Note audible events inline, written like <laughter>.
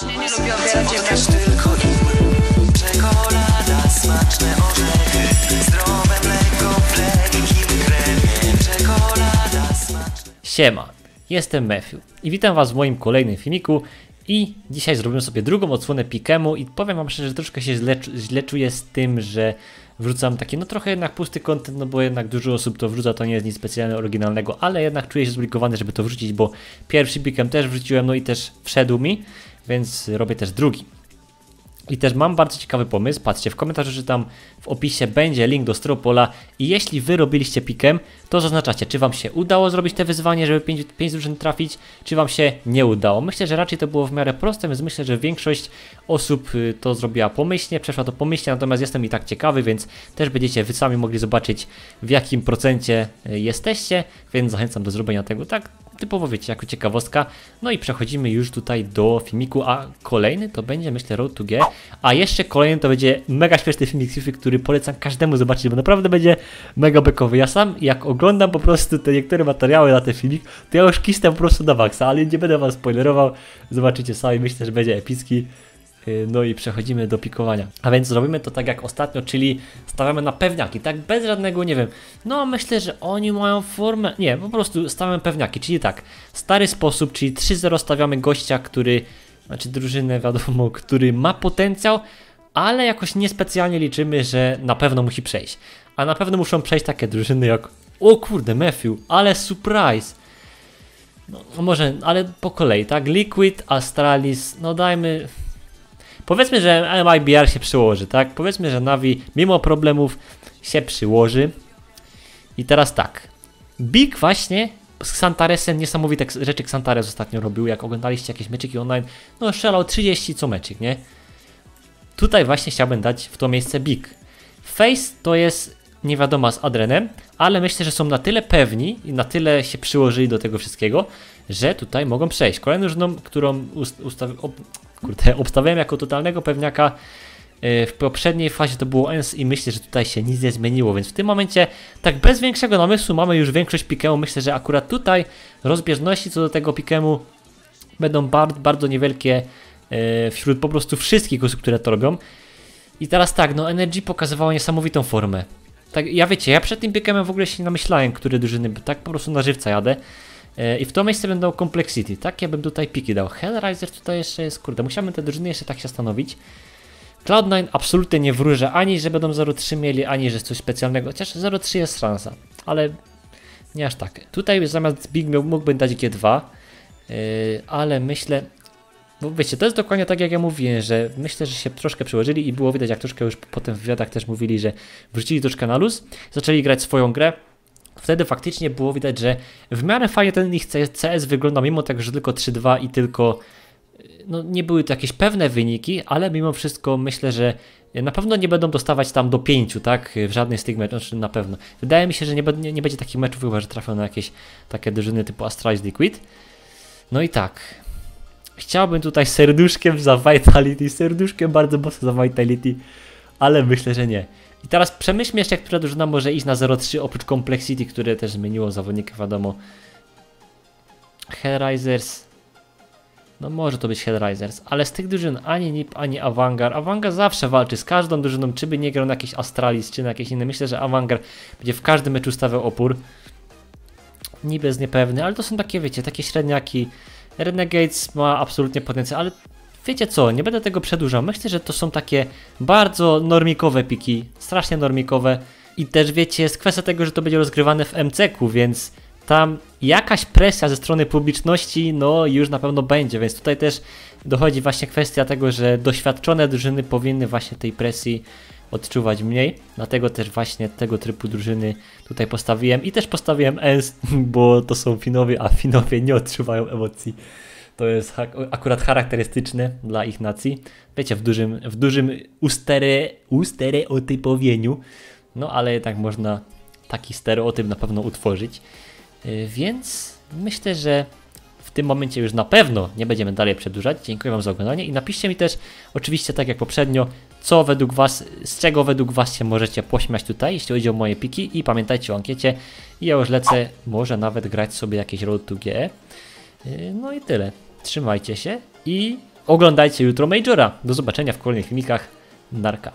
strasznie nie lubię obierać jedzenia. tylko im Czekolada, smaczne orzechy Zdrowe mleko, fleki, kremie Czekolada, smaczne Siema, jestem Matthew i witam was w moim kolejnym filmiku i dzisiaj zrobimy sobie drugą odsłonę Pikemu i powiem wam szczerze, że troszkę się źle, źle czuję z tym, że wrzucam taki, no trochę jednak pusty content, no bo jednak dużo osób to wrzuca, to nie jest nic specjalnie oryginalnego, ale jednak czuję się zobligowany, żeby to wrzucić, bo pierwszy Pikem też wrzuciłem, no i też wszedł mi, więc robię też drugi. I też mam bardzo ciekawy pomysł. Patrzcie, w komentarzu czy tam w opisie będzie link do Stropola i jeśli wy robiliście pikiem, to zaznaczacie, czy wam się udało zrobić te wyzwanie, żeby 5, 5 drużyn trafić, czy wam się nie udało. Myślę, że raczej to było w miarę proste, więc myślę, że większość osób y, to zrobiła pomyślnie, przeszła to pomyślnie, natomiast jestem i tak ciekawy, więc też będziecie wy sami mogli zobaczyć w jakim procencie y, jesteście, więc zachęcam do zrobienia tego tak typowo wiecie, jako ciekawostka. No i przechodzimy już tutaj do filmiku, a kolejny to będzie myślę Road to G, a jeszcze kolejny to będzie mega śmieszny filmik FIFA, który polecam każdemu zobaczyć, bo naprawdę będzie mega bekowy. Ja sam jak oglądam po prostu te niektóre materiały na ten filmik, to ja już kisnę po prostu na maksa, ale nie będę wam spoilerował, zobaczycie sami, myślę, że będzie epicki. Yy, No i przechodzimy do pikowania. A więc zrobimy to tak jak ostatnio, czyli stawiamy na pewniaki, tak bez żadnego, nie wiem. No myślę, że oni mają formę. Nie, po prostu stawiamy pewniaki, czyli tak. Stary sposób, czyli 3-0 stawiamy gościa, który, znaczy drużynę, wiadomo, <laughs> który ma potencjał, ale jakoś niespecjalnie liczymy, że na pewno musi przejść. A na pewno muszą przejść takie drużyny jak. O kurde, Matthew, ale surprise! No może, ale po kolei, tak? Liquid, Astralis, no dajmy. Powiedzmy, że MIBR się przyłoży, tak? Powiedzmy, że Navi mimo problemów się przyłoży. I teraz tak. Big właśnie z Xantaresem niesamowite rzeczy Xantares ostatnio robił. Jak oglądaliście jakieś meczyki online, no strzelał 30 co meczyk, nie? Tutaj właśnie chciałbym dać w to miejsce Big. Face to jest nie wiadomo z Adrenem, ale myślę, że są na tyle pewni i na tyle się przyłożyli do tego wszystkiego, że tutaj mogą przejść. Kolejną drużyną, którą kurde, obstawiałem jako totalnego pewniaka yy, w poprzedniej fazie to było ENS i myślę, że tutaj się nic nie zmieniło, więc w tym momencie tak bez większego namysłu mamy już większość pikemu. Myślę, że akurat tutaj rozbieżności co do tego pikemu będą bardzo, bardzo niewielkie yy, wśród po prostu wszystkich osób, które to robią. I teraz tak, no Energy pokazywało niesamowitą formę. Tak, ja wiecie, ja przed tym piekemem w ogóle się nie namyślałem, które drużyny, tak po prostu na żywca jadę. E, I w to miejsce będą Complexity, tak? Ja bym tutaj piki dał. Hellraiser tutaj jeszcze jest, kurde, musiałbym te drużyny jeszcze tak się stanowić. Cloud9 absolutnie nie wróżę ani, że będą 0-3 mieli, ani, że coś specjalnego, chociaż 0-3 jest szansa, ale nie aż tak. Tutaj zamiast Big miał- mógłbym dać G2, yy, ale myślę, bo wiecie, to jest dokładnie tak jak ja mówiłem, że myślę, że się troszkę przyłożyli i było widać, jak troszkę już potem w wywiadach też mówili, że wrócili troszkę na luz, zaczęli grać swoją grę. Wtedy faktycznie było widać, że w miarę fajnie ten ich CS wygląda, mimo tego, że tylko 3-2 i tylko no, nie były to jakieś pewne wyniki, ale mimo wszystko myślę, że na pewno nie będą dostawać tam do 5, tak? W żadnej z tych meczów, znaczy na pewno. Wydaje mi się, że nie, nie, nie będzie takich meczów, chyba że trafią na jakieś takie drużyny typu Astralis Liquid. No i tak. Chciałbym tutaj serduszkiem za Vitality, serduszkiem bardzo mocno za Vitality, ale myślę, że nie. I teraz przemyślmy jeszcze, która drużyna może iść na 0-3 oprócz Complexity, które też zmieniło zawodnika, wiadomo. Hellraisers. No może to być Hellraisers, ale z tych drużyn ani NIP, ani Avangar. Avangar zawsze walczy z każdą drużyną, czy by nie grał na jakiś Astralis, czy na jakieś inne. Myślę, że Avangar będzie w każdym meczu stawiał opór. Niby jest niepewny, ale to są takie, wiecie, takie średniaki. Renegades ma absolutnie potencjał, ale wiecie co, nie będę tego przedłużał. Myślę, że to są takie bardzo normikowe piki, strasznie normikowe. I też wiecie, jest kwestia tego, że to będzie rozgrywane w MCQ, więc tam jakaś presja ze strony publiczności, no już na pewno będzie, więc tutaj też dochodzi właśnie kwestia tego, że doświadczone drużyny powinny właśnie tej presji odczuwać mniej, dlatego też właśnie tego typu drużyny tutaj postawiłem i też postawiłem ENS, <laughs> bo to są Finowie, a Finowie nie odczuwają emocji. To jest akurat charakterystyczne dla ich nacji. Wiecie, w dużym, w dużym ustere, ustereotypowieniu, no ale jednak można taki stereotyp na pewno utworzyć. Yy, Więc myślę, że w tym momencie już na pewno nie będziemy dalej przedłużać. Dziękuję Wam za oglądanie i napiszcie mi też, oczywiście tak jak poprzednio, co według Was, z czego według Was się możecie pośmiać tutaj, jeśli chodzi o moje piki i pamiętajcie o ankiecie. I ja już lecę, może nawet grać sobie jakieś Road to G. Yy, No i tyle. Trzymajcie się i oglądajcie jutro Majora. Do zobaczenia w kolejnych filmikach. Narka.